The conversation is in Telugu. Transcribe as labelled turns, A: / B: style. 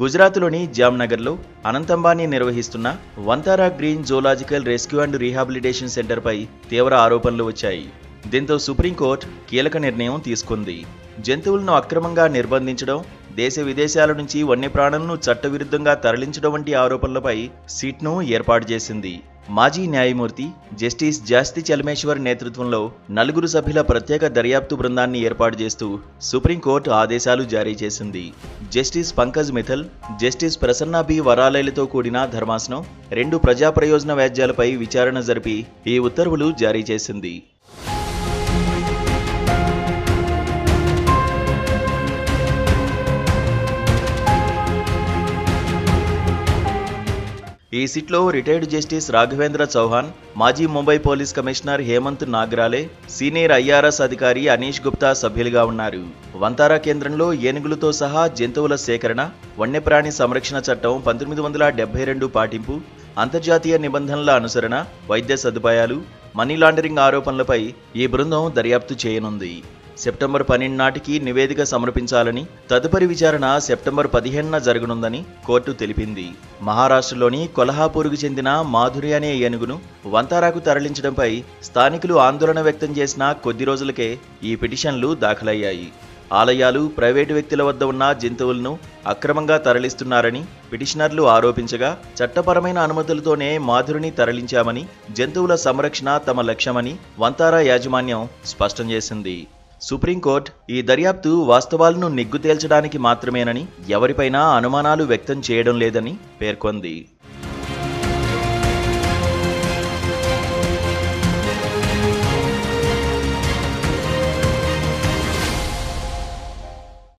A: గుజరాత్లోని జామ్నగర్లో అనంతంబానీ నిర్వహిస్తున్న Vantara green zoological rescue and rehabilitation సెంటర్పై తీవ్ర ఆరోపణలు వచ్చాయి. దీంతో సుప్రీంకోర్టు కీలక నిర్ణయం తీసుకుంది. జంతువులను అక్రమంగా నిర్బంధించడం దేశ విదేశాల నుంచి వన్యప్రాణులను చట్టవిరుద్ధంగా తరలించడం వంటి ఆరోపణలపై సిట్ను ఏర్పాటు చేసింది. మాజీ న్యాయమూర్తి జస్టిస్ జాస్తి చలమేశ్వర్ నేతృత్వంలో నలుగురు సభ్యుల ప్రత్యేక దర్యాప్తు బృందాన్ని ఏర్పాటు చేస్తూ సుప్రీంకోర్టు ఆదేశాలు జారీ చేసింది. Justice Pankaj Mithal justice Prasanna B వరాలైలతో కూడిన ధర్మాసనం రెండు ప్రజా ప్రయోజన వ్యాజ్యాలపై విచారణ జరిపి ఈ ఉత్తర్వులు జారీ చేసింది. ఈ సిట్లో రిటైర్డ్ జస్టిస్ రాఘవేంద్ర చౌహాన్ మాజీ Mumbai police commissioner Hemant Nagrale senior IRS అధికారి అనీష్ గుప్తా సభ్యులుగా ఉన్నారు. వంతారా కేంద్రంలో ఏనుగులతో సహా జంతువుల సేకరణ వన్యప్రాణి సంరక్షణ చట్టం పంతొమ్మిది వందల డెబ్బై రెండు పాటింపు అంతర్జాతీయ నిబంధనల అనుసరణ వైద్య సదుపాయాలు మనీ లాండరింగ్ ఆరోపణలపై ఈ బృందం దర్యాప్తు చేయనుంది. సెప్టెంబర్ పన్నెండు నాటికి నివేదిక సమర్పించాలని తదుపరి విచారణ సెప్టెంబర్ పదిహేనున జరగనుందని కోర్టు తెలిపింది. మహారాష్ట్రలోని కొల్హాపూర్కు చెందిన మాధురి అనే ఏనుగును వంతారాకు తరలించడంపై స్థానికులు ఆందోళన వ్యక్తం చేసిన కొద్ది రోజులకే ఈ పిటిషన్లు దాఖలయ్యాయి. ఆలయాలు ప్రైవేటు వ్యక్తుల వద్ద ఉన్న జంతువులను అక్రమంగా తరలిస్తున్నారని పిటిషనర్లు ఆరోపించగా చట్టపరమైన అనుమతులతోనే మాధురిని తరలించామని జంతువుల సంరక్షణ తమ లక్ష్యమని వంతారా యాజమాన్యం స్పష్టం చేసింది. సుప్రీంకోర్టు ఈ దర్యాప్తు వాస్తవాలను నిగ్గు తేల్చడానికి మాత్రమేనని ఎవరిపైనా అనుమానాలు వ్యక్తం చేయడం లేదని పేర్కొంది.